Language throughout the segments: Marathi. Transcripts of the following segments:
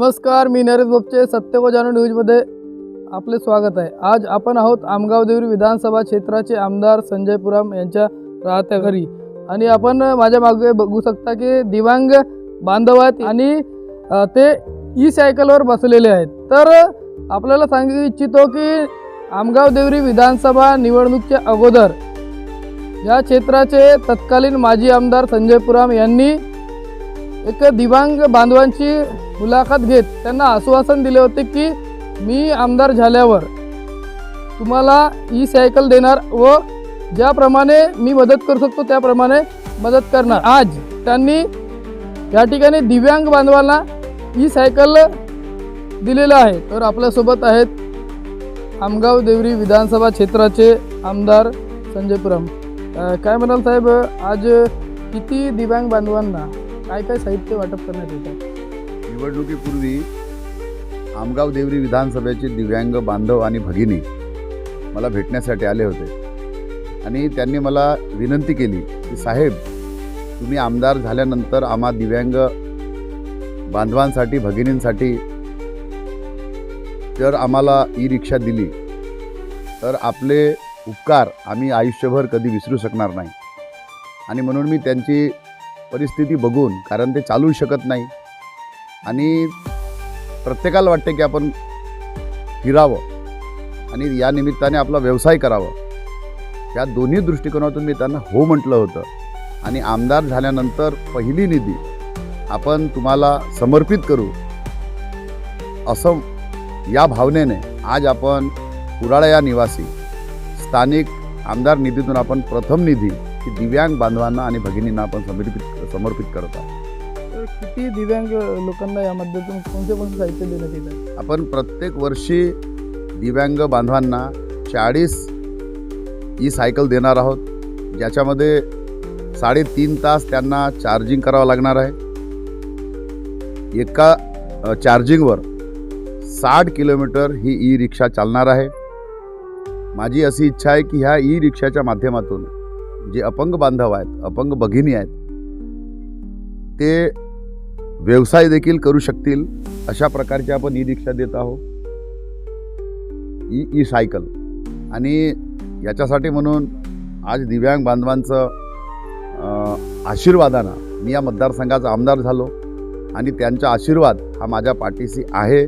नमस्कार मी नरेश बोपचे सत्य व जाणू न्यूजमध्ये आपले स्वागत आहे. आज आपण आहोत आमगाव देवरी विधानसभा क्षेत्राचे आमदार संजय पुराम यांच्या राहत्या घरी. आणि आपण माझ्या मागे बघू शकता की दिव्यांग बांधव आहेत आणि ते ई सायकलवर बसलेले आहेत. तर आपल्याला सांगू इच्छितो की आमगाव देवरी विधानसभा निवडणुकीच्या अगोदर या क्षेत्राचे तत्कालीन माजी आमदार संजय पुराम यांनी एक दिव्यांग बांधवांची मुलाखत घेत त्यांना आश्वासन दिले होते की मी आमदार झाल्यावर तुम्हाला ई सायकल देणार व ज्याप्रमाणे मी मदत करू शकतो त्याप्रमाणे मदत करणार. आज त्यांनी या ठिकाणी दिव्यांग बांधवांना ई सायकल दिलेलं आहे. तर आपल्यासोबत आहेत आमगाव देवरी विधानसभा क्षेत्राचे आमदार संजय पुरम. काय म्हणाल साहेब? आज किती दिव्यांग बांधवांना काय काय साहित्य वाटप करण्यात येतात निवडणुकीपूर्वी आमगाव देवरी विधानसभेचे दिव्यांग बांधव आणि भगिनी मला भेटण्यासाठी आले होते. आणि त्यांनी मला विनंती केली की साहेब तुम्ही आमदार झाल्यानंतर आम्हा दिव्यांग बांधवांसाठी भगिनींसाठी जर आम्हाला ई रिक्षा दिली तर आपले उपकार आम्ही आयुष्यभर कधी विसरू शकणार नाही. आणि म्हणून मी त्यांची परिस्थिती बघून कारण ते चालू शकत नाही. आणि प्रत्येकाला वाटते की आपण फिरावं आणि या निमित्ताने आपला व्यवसाय करावा. या दोन्ही दृष्टिकोनातून मी त्यांना हो म्हटलं होतं. आणि आमदार झाल्यानंतर पहिली निधी आपण तुम्हाला समर्पित करू असं या भावनेने आज आपण कुराळा या निवासी स्थानिक आमदार निधीतून आपण प्रथम निधी ही दिव्यांग बांधवांना आणि भगिनींना आपण समर्पित समर्पित करत आहोत. तर किती दिव्यांग लोकांना यामध्येतून कोणते कोणते साहित्य देण्यात येत आहे आपण प्रत्येक वर्षी दिव्यांग बांधवांना चाळीस ई सायकल देणार आहोत. ज्याच्यामध्ये साडेतीन तास त्यांना चार्जिंग करावं लागणार आहे. एका चार्जिंगवर साठ किलोमीटर ही ई रिक्षा चालणार आहे. माझी अशी इच्छा आहे की ह्या ई रिक्षाच्या माध्यमातून जे अपंग बांधव आहेत अपंग भगिनी आहेत ते व्यवसाय देखील करू शकतील अशा प्रकारची आपण ई रिक्षा देत आहोत. ई ई सायकल आणि याच्यासाठी म्हणून आज दिव्यांग बांधवांचं आशीर्वादानं मी या मतदारसंघाचा आमदार झालो आणि त्यांचा आशीर्वाद हा माझ्या पाठीशी आहे.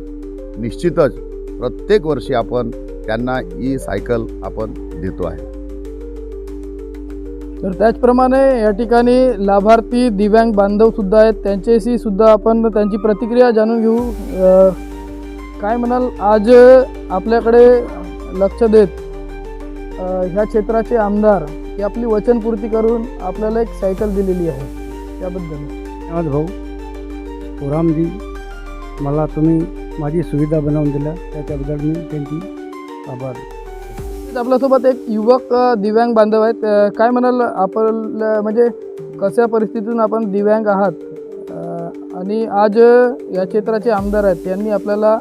निश्चितच प्रत्येक वर्षी आपण त्यांना ई सायकल आपण देतो आहे. तर त्याचप्रमाणे या ठिकाणी लाभार्थी दिव्यांग बांधवसुद्धा आहेत. त्यांच्याशी सुद्धा आपण त्यांची प्रतिक्रिया जाणून घेऊ. काय म्हणाल? आज आपल्याकडे लक्ष देत ह्या क्षेत्राचे आमदार ही आपली वचनपूर्ती करून आपल्याला एक सायकल दिलेली आहे. त्याबद्दल. धन्यवाद भाऊ पुरामजी मला तुम्ही माझी सुविधा बनवून दिल्या. त्याच्याबद्दल मी त्यांची आभार. आपल्यासोबत एक युवक दिव्यांग बांधव आहेत. काय म्हणाल आपल्या म्हणजे कशा परिस्थितीतून आपण दिव्यांग आहात? आणि आज या क्षेत्राचे आमदार आहेत. त्यांनी आपल्याला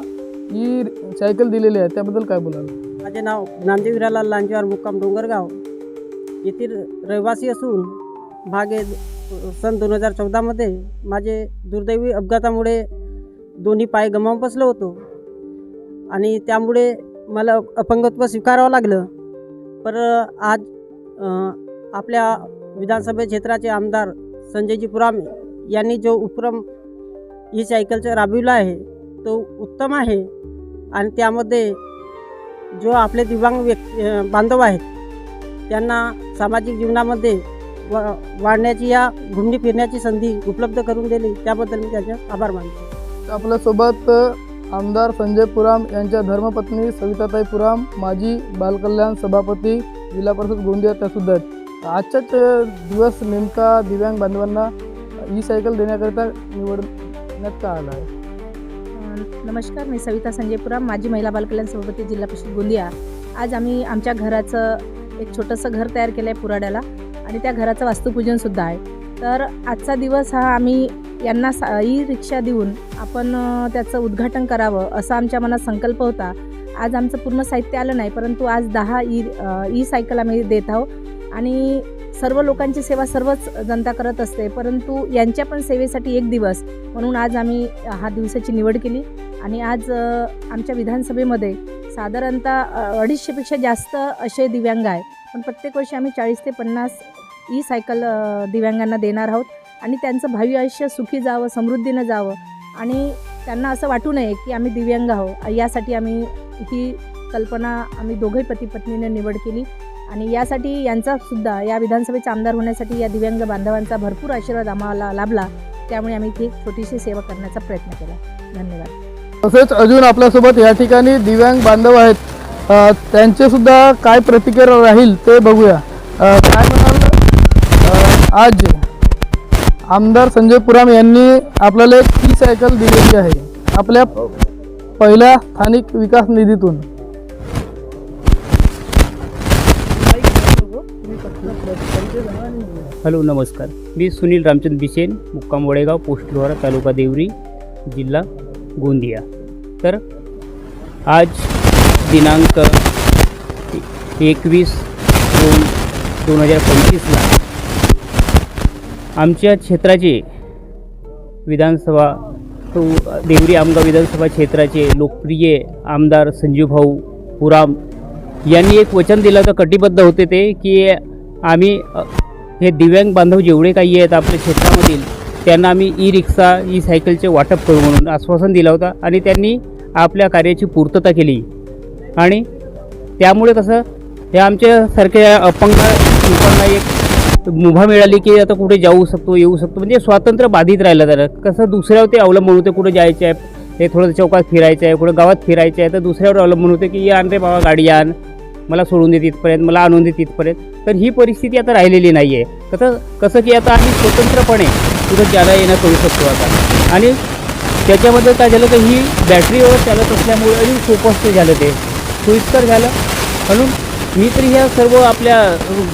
ही सायकल दिलेली आहे. त्याबद्दल काय बोलाल? माझे नाव नामदेवीराला लांजेवार मुक्काम डोंगरगाव. येथील रहिवासी असून मागे सन दोन हजार चौदामध्ये माझे दुर्दैवी अपघातामुळे दोन्ही पाय गमावून बसलो होतो. आणि त्यामुळे मला अपंगत्व स्वीकारावं लागलं. पर आज आपल्या विधानसभा क्षेत्राचे आमदार संजयजी पुराम यांनी जो उपक्रम ही सायकलचं राबविला आहे तो उत्तम आहे. आणि त्यामध्ये जो आपले दिव्यांग व्यक्ती बांधव आहेत त्यांना सामाजिक जीवनामध्ये व वाढण्याची या घुमणी फिरण्याची संधी उपलब्ध करून दिली. त्याबद्दल मी त्याचे आभार मानतो. आपल्यासोबत आमदार संजय पुराम यांच्या धर्मपत्नी सविताताई पुराम माजी बालकल्याण सभापती जिल्हा परिषद गोंदिया त्यासुद्धा आहेत आजच्याच दिवस नेमका दिव्यांग बांधवांना ई सायकल देण्याकरिता निवडण्यात का आला आहे? नमस्कार मी सविता संजय पुराम माजी महिला बालकल्याण सभापती जिल्हा परिषद गोंदिया. आज आम्ही आमच्या घराचं एक छोटंसं घर तयार केलं आहे पुराड्याला आणि त्या घराचं वास्तुपूजनसुद्धा आहे. तर आजचा दिवस हा आम्ही यांना सा ई रिक्षा देऊन आपण त्याचं उद्घाटन करावं असा आमच्या मनात संकल्प होता. आज आमचं पूर्ण साहित्य आलं नाही परंतु आज दहा ई ई सायकल आम्ही देत आहोत. आणि सर्व लोकांची सेवा सर्वच जनता करत असते परंतु यांच्या पण सेवेसाठी एक दिवस. म्हणून आज आम्ही हा दिवसाची निवड केली. आणि आज आमच्या विधानसभेमध्ये साधारणतः अडीचशेपेक्षा जास्त असे दिव्यांग आहे पण प्रत्येक वर्षी आम्ही चाळीस ते पन्नास ई सायकल दिव्यांगांना देणार आहोत. आणि त्यांचं भावी आयुष्य सुखी जावं समृद्धीनं जावं. आणि त्यांना असं वाटू नये की आम्ही दिव्यांग आहोत. यासाठी आम्ही ही कल्पना आम्ही दोघे पती पत्नीने निवड केली. आणि यासाठी यांचा सुद्धा या विधानसभेचा आमदार होण्यासाठी या दिव्यांग बांधवांचा भरपूर आशीर्वाद आम्हाला लाभला. त्यामुळे आम्ही ती छोटीशी सेवा करण्याचा प्रयत्न केला. धन्यवाद. तसेच अजून आपल्यासोबत या ठिकाणी दिव्यांग बांधव आहेत. त्यांचेसुद्धा काय प्रतिक्रिया राहील ते बघूया. काय म्हणाल? आज आमदार संजय पुराम यांनी आपल्याला एक ई सायकल दिलेली आहे. आपल्या पहिल्या स्थानिक विकास निधीतून. हॅलो नमस्कार. मी सुनील रामचंद्र बिसेन मुक्काम वडेगाव पोस्ट लोहारा तालुका देवरी जिल्हा गोंदिया. तर आज दिनांक एकवीस दोन दोन हजार पंचवीसला आमच्या क्षेत्राचे विधानसभा तो देवरी आमगाव विधानसभा क्षेत्राचे लोकप्रिय आमदार संजीवभाऊ पुराम यांनी एक वचन दिलं होतं कटिबद्ध होते ते की आम्ही हे दिव्यांग बांधव जेवढे काही आहेत आपल्या क्षेत्रामधील त्यांना आम्ही ई रिक्षा ई सायकलचे वाटप करू म्हणून आश्वासन दिलं होतं आणि त्यांनी आपल्या कार्याची पूर्तता केली. आणि त्यामुळे कसं हे आमच्यासारख्या अपंग लोकांना एक मुभा मिळाली की आता कुठे जाऊ शकतो येऊ शकतो? म्हणजे स्वातंत्र्य बाधित राहिलं त्याला कसं दुसऱ्यावर ते अवलंबून होते कुठे जायचं आहे? हे थोडं चौकात फिरायचं आहे कुठं गावात फिरायचं आहे तर दुसऱ्यावर अवलंबून होते की या आण रे बाबा गाडी आण. मला सोडून दे तिथपर्यंत मला आणून दे तिथपर्यंत. तर ही परिस्थिती आता राहिलेली नाही आहे कसं कसं की आता आम्ही स्वतंत्रपणे कुठं जाणं येणं करू शकतो आता. आणि त्याच्यामध्ये काय झालं तर ही बॅटरीवर चालत असल्यामुळे अजून सोपस्ते झालं ते. सोयीस्कर झालं. म्हणून मी तर ह्या सर्व आपल्या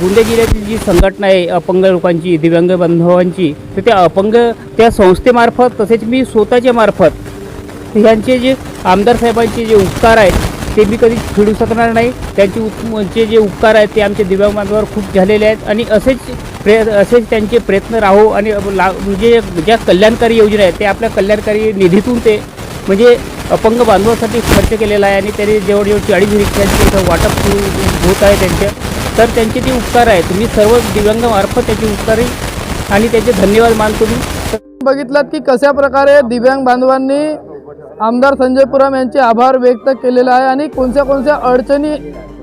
गोंदिया जी संघटना आहे अपंग लोकांची दिव्यांग बांधवांची तर त्या अपंग त्या संस्थेमार्फत तसेच मी स्वतःच्या मार्फत ह्यांचे जे आमदार साहेबांचे जे उपकार आहेत ते मी कधी फेडू शकणार नाही. त्यांचे उपचे जे उपकार आहेत ते आमच्या दिव्यांग बांधवावर खूप झालेले आहेत. आणि असेच प्रे असेच त्यांचे प्रयत्न राहो आणि ला म्हणजे ज्या कल्याणकारी योजना आहेत ते आपल्या कल्याणकारी निधीतून ते म्हणजे अपंग बांधवासाठी खर्च केलेला आहे आणि त्यांनी जवळजवळ चाळीस रिक्षांचे इथं वाटप होत आहे त्यांच्या तर त्यांचे ते उपकार आहेत मी सर्व दिव्यांगामार्फत त्याचे उपकार आणि त्याचे धन्यवाद मानतो मी बघितलात की कशा प्रकारे दिव्यांग बांधवांनी आमदार संजय पुराम यांचे आभार व्यक्त केलेले आहे आणि कोणत्या कोणत्या अडचणी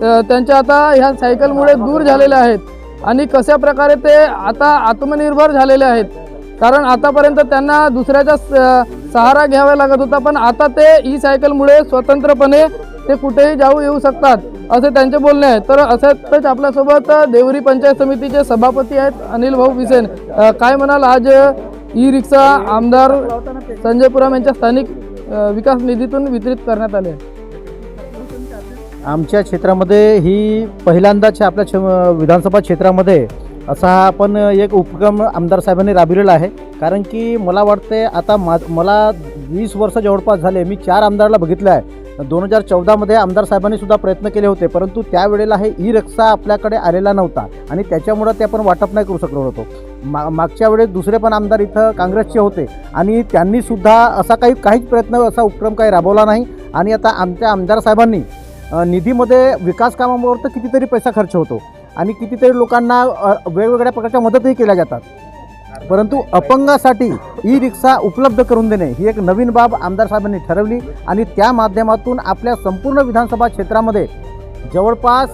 त्यांच्या आता ह्या सायकलमुळे दूर झालेल्या आहेत आणि कशा प्रकारे ते आता आत्मनिर्भर झालेले आहेत. कारण आतापर्यंत त्यांना दुसऱ्याचा स- सहारा घ्यावा लागत होता पण आता ते ई सायकलमुळे स्वतंत्रपणे ते कुठेही जाऊ येऊ शकतात असे त्यांचे बोलणे आहे. तर असंच आपल्यासोबत देवरी पंचायत समितीचे सभापती आहेत अनिल भाऊ बिसेन काय म्हणाल आज ई रिक्षा आमदार संजय पुराम यांच्या स्थानिक विकास निधीतून वितरित करण्यात आले आमच्या क्षेत्रामध्ये ही पहिल्यांदाच आपल्या विधानसभा क्षेत्रामध्ये असा आपण एक उपक्रम आमदार साहेबांनी राबविलेला आहे. कारण की मला वाटते आता मा मला वीस वर्ष जवळपास झाले मी चार आमदारला बघितलं आहे. दोन हजार चौदामध्ये आमदार साहेबांनी सुद्धा प्रयत्न केले होते परंतु त्यावेळेला हे ई रिक्षा आपल्याकडे आलेला नव्हता आणि त्याच्यामुळं ते आपण वाटप नाही करू शकलो होतो. मा मागच्या वेळेस दुसरे पण आमदार इथं काँग्रेसचे होते आणि त्यांनीसुद्धा असा काही काहीच प्रयत्न असा उपक्रम काही राबवला नाही. आणि आता आमच्या आमदार साहेबांनी निधीमध्ये विकास कामावर तर कितीतरी पैसा खर्च होतो. आणि कितीतरी लोकांना वेगवेगळ्या प्रकारच्या मदतही केल्या जातात. परंतु अपंगासाठी ई रिक्षा उपलब्ध करून देणे ही एक नवीन बाब आमदार साहेबांनी ठरवली आणि त्या माध्यमातून आपल्या संपूर्ण विधानसभा क्षेत्रामध्ये जवळपास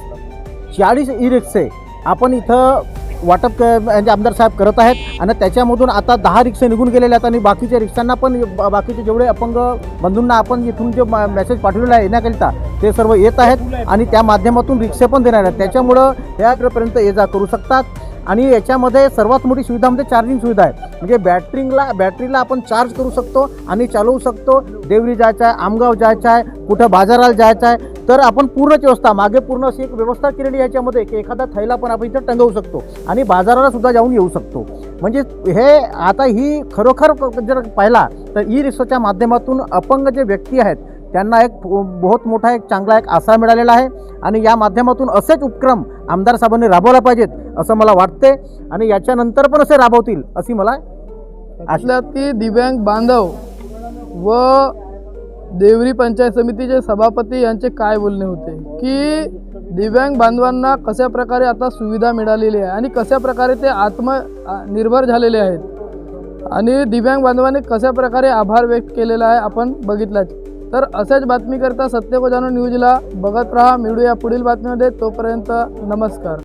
चाळीस ई रिक्षे आपण इथं वाटप क- म्हणजे आमदार साहेब करत आहेत आणि त्याच्यामधून आता दहा रिक्षा निघून गेलेल्या आहेत आणि बाकीच्या रिक्षांना पण बाकीचे जेवढे अपंग बंधूंना आपण इथून जे मेसेज पाठवलेला आहे येण्याकरिता ते सर्व येत आहेत आणि त्या माध्यमातून रिक्षा पण देणार आहेत. त्याच्यामुळं ह्यापर्यंत ये जा करू शकतात आणि याच्यामध्ये सर्वात मोठी सुविधा म्हणजे चार्जिंग सुविधा आहे. म्हणजे बॅटरिंगला बॅटरीला आपण चार्ज करू शकतो आणि चालवू शकतो. देवरी जायचं आहे आमगाव जायचं आहे कुठं बाजाराला जायचं आहे तर आपण पूर्ण व्यवस्था मागे पूर्ण अशी एक व्यवस्था केलेली याच्यामध्ये की एखादा थैला पण आपण इथं टंगवू शकतो आणि बाजाराला सुद्धा जाऊन येऊ शकतो. म्हणजे हे आता ही खरोखर जर पाहिला तर ई रिक्षाच्या माध्यमातून अपंग जे व्यक्ती आहेत त्यांना एक बहुत मोठा एक चांगला एक आसरा मिळालेला आहे आणि या माध्यमातून असेच उपक्रम आमदार साहेबांनी राबवला पाहिजेत असं मला वाटते आणि याच्यानंतर पण असे राबवतील अशी मला असल्यात की दिव्यांग बांधव व देवरी पंचायत समितीचे सभापती यांचे काय बोलणे होते? की दिव्यांग बांधवांना कशा प्रकारे आता सुविधा मिळालेली आहे आणि कशा प्रकारे ते आत्म निर्भर झालेले आहेत? आणि दिव्यांग बांधवांनी कशा प्रकारे आभार व्यक्त केलेला आहे आपण बघितलाच. तर अशाच बातमीकरता सत्य जाणून न्यूजला बघत राहा. मिळूया पुढील बातमीमध्ये. तोपर्यंत नमस्कार.